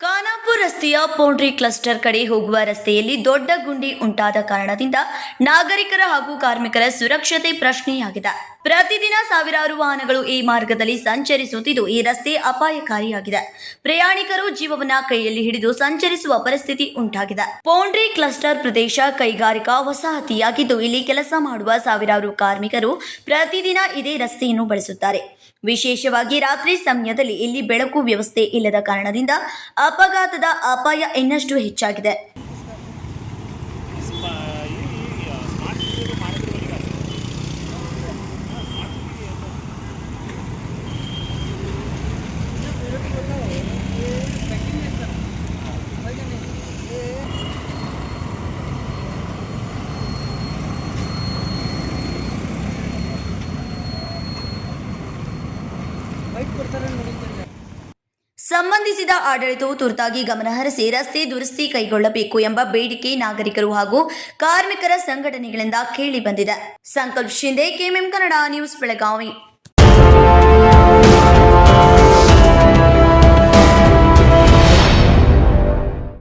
ಖಾನಾಪುರ ರಸ್ತೆಯ ಪೌಂಡ್ರಿ ಕ್ಲಸ್ಟರ್ ಕಡೆ ಹೋಗುವ ರಸ್ತೆಯಲ್ಲಿ ದೊಡ್ಡ ಗುಂಡಿ ಉಂಟಾದ ಕಾರಣದಿಂದ ನಾಗರಿಕರ ಹಾಗೂ ಕಾರ್ಮಿಕರ ಸುರಕ್ಷತೆ ಪ್ರಶ್ನೆಯಾಗಿದೆ. ಪ್ರತಿದಿನ ಸಾವಿರಾರು ವಾಹನಗಳು ಈ ಮಾರ್ಗದಲ್ಲಿ ಸಂಚರಿಸುತ್ತಿದ್ದು, ಈ ರಸ್ತೆ ಅಪಾಯಕಾರಿಯಾಗಿದೆ. ಪ್ರಯಾಣಿಕರು ಜೀವವನ್ನ ಕೈಯಲ್ಲಿ ಹಿಡಿದು ಸಂಚರಿಸುವ ಪರಿಸ್ಥಿತಿ ಉಂಟಾಗಿದೆ. ಪೌಂಡ್ರಿ ಕ್ಲಸ್ಟರ್ ಪ್ರದೇಶ ಕೈಗಾರಿಕಾ ವಸಾಹತಿಯಾಗಿದ್ದು, ಇಲ್ಲಿ ಕೆಲಸ ಮಾಡುವ ಸಾವಿರಾರು ಕಾರ್ಮಿಕರು ಪ್ರತಿದಿನ ಇದೇ ರಸ್ತೆಯನ್ನು ಬಳಸುತ್ತಾರೆ. ವಿಶೇಷವಾಗಿ ರಾತ್ರಿ ಸಮಯದಲ್ಲಿ ಇಲ್ಲಿ ಬೆಳಕು ವ್ಯವಸ್ಥೆ ಇಲ್ಲದ ಕಾರಣದಿಂದ ಅಪಘಾತದ ಅಪಾಯ ಇನ್ನಷ್ಟು ಹೆಚ್ಚಾಗಿದೆ. ಸಂಬಂಧಿಸಿದ ಆಡಳಿತವು ತುರ್ತಾಗಿ ಗಮನಹರಿಸಿ ರಸ್ತೆ ದುರಸ್ತಿ ಕೈಗೊಳ್ಳಬೇಕು ಎಂಬ ಬೇಡಿಕೆ ನಾಗರಿಕರು ಹಾಗೂ ಕಾರ್ಮಿಕರ ಸಂಘಟನೆಗಳಿಂದ ಕೇಳಿ ಬಂದಿದೆ. Sankalp Shinde KMM Kannada news Belagavi.